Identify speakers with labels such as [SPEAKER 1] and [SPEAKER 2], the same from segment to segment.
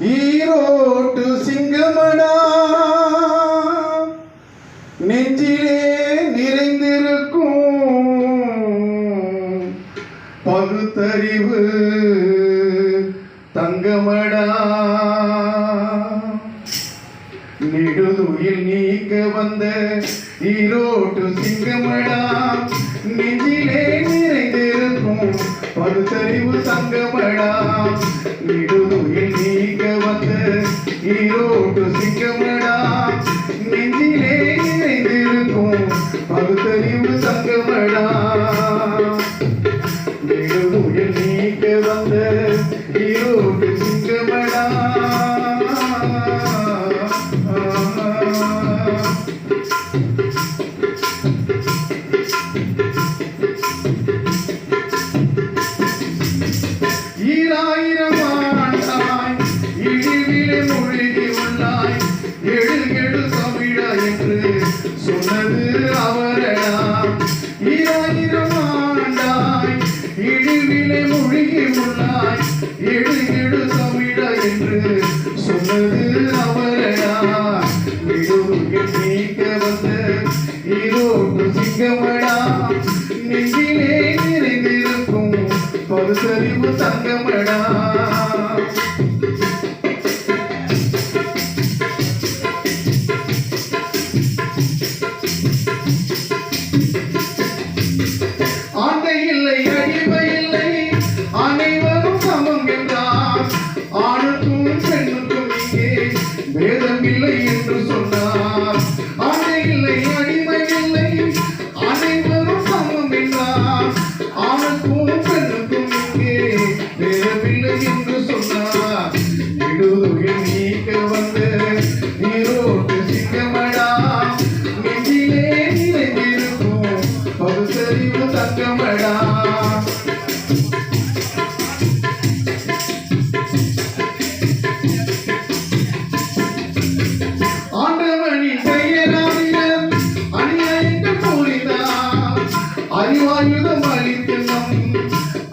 [SPEAKER 1] ஈரோட்டு சிங்கமடா. நெஞ்சிலே நிறைந்திருக்கும் பகுத்தறிவு தங்கமடா. நெடுதுயில் நீக்க வந்த ஈரோட்டு சிங்கமடா. நெஞ்சிலே ஈரோட்டு சிங்கமடா நெஞ்சிலே நிறைந்திருக்கும் பகுத்தறிவு சங்கமடா. நெடுமுயல் நீக்க வந்த ஈரோட்டு சிங்கமடா. ஈராயிரம் ஆண்டாய் இழிவிலே உள்ளாய் எழு எழு தமிழா என்று சொன்னது அவரடா. விடுவில் நீக்க வந்த ஈரோடு சிங்கமடா. நெஞ்சிலே நிறைந்திருக்கும் பகுத்தறிவு தங்கமடா. அறிவாயுதம் அளித்து நம்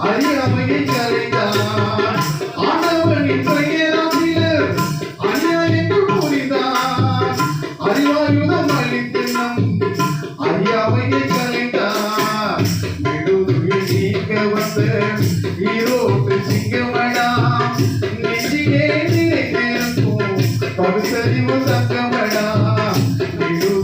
[SPEAKER 1] அறியாமையை கலைந்தார் ஆண்டவனின் பெயராயிரம் அநியாயங்கள் புரிந்தார் அறிவாயுதம் அளித்து அறியாமையை கலைந்தார் நெடுதுயில் நீக்க வந்த ஈரோட்டு சிங்கமடா நெஞ்சிலே நிறைந்திருக்கும்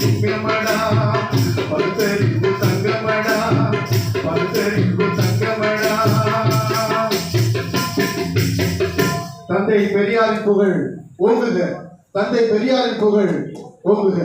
[SPEAKER 1] சிங்கமடா பகுத்தறிவு தங்கமடா பகுத்தறிவு தங்கமடா. தந்தை பெரியாரின் புகழ் ஓங்குக தந்தை பெரியாரின் புகழ் ஓங்குக.